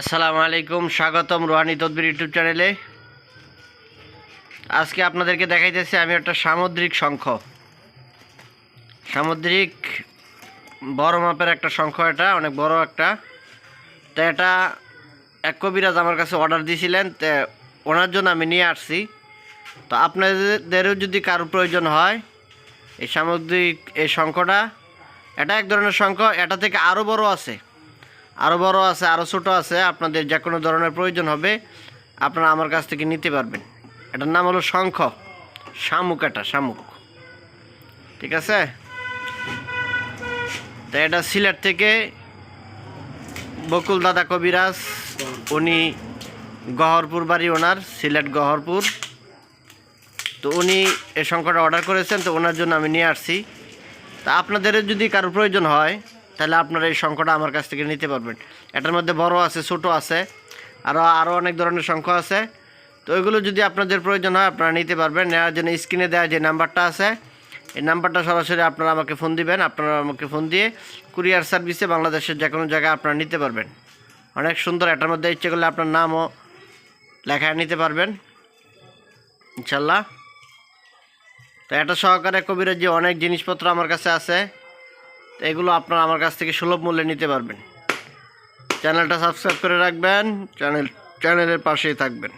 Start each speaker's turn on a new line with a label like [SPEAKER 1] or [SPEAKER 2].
[SPEAKER 1] আসসালামু আলাইকুম, স্বাগতম রোহানি তদবির ইউটিউব চ্যানেলে। আজকে আপনাদেরকে দেখাইতেছি আমি একটা সামুদ্রিক শঙ্খ। সামুদ্রিক বড় মাপের একটা শঙ্খ এটা, অনেক বড় একটা। তো এটা এক কবিরাজ আমার কাছে অর্ডার দিয়েছিলেন তো ওনার জন্য আমি নিয়ে আসছি। তো আপনাদেরও যদি কারও প্রয়োজন হয়, এই সামুদ্রিক এই শঙ্খটা, এটা এক ধরনের শঙ্খ, এটা থেকে আরও বড় আছে। আরও বড় আছে আরও ছোটো আছে, আপনাদের যে কোনো ধরনের প্রয়োজন হবে, আপনারা আমার কাছ থেকে নিতে পারবেন। এটার নাম হলো শঙ্খ শামুক এটা শামুক। ঠিক আছে? তো এটা সিলেট থেকে বকুল দাদা কবিরাজ, উনি গহরপুর বাড়ি ওনার, সিলেট গহরপুর। তো উনি এ শঙ্খটা অর্ডার করেছেন, তো ওনার জন্য আমি নিয়ে আসছি। তা আপনাদের যদি কারও প্রয়োজন হয় তাহলে আপনারা এই শঙ্খটা আমার কাছ থেকে নিতে পারবেন। এটার মধ্যে বড় আছে, ছোট আছে আরও আরও অনেক ধরনের শঙ্খ আছে। তো ওইগুলো যদি আপনাদের প্রয়োজন হয়, আপনারা নিতে পারবেন। নেওয়ার জন্য স্ক্রিনে দেওয়া যে নাম্বারটা আছে, এই নাম্বারটা সরাসরি আপনারা আমাকে ফোন দিবেন। আপনারা আমাকে ফোন দিয়ে কুরিয়ার সার্ভিসে বাংলাদেশের যে কোনো জায়গায় আপনারা নিতে পারবেন। অনেক সুন্দর, এটার মধ্যে ইচ্ছে করলে আপনার নামও লেখায় নিতে পারবেন। ইনশাল্লাহ। তো এটা সহকারে কবিরের যে অনেক জিনিসপত্র আমার কাছে আছে। তো এগুলো আপনারা আমার কাছ থেকে সুলভ মূল্যে নিতে পারবেন। চ্যানেলটা সাবস্ক্রাইব করে রাখবেন, চ্যানেল, চ্যানেলের পাশেই থাকবেন।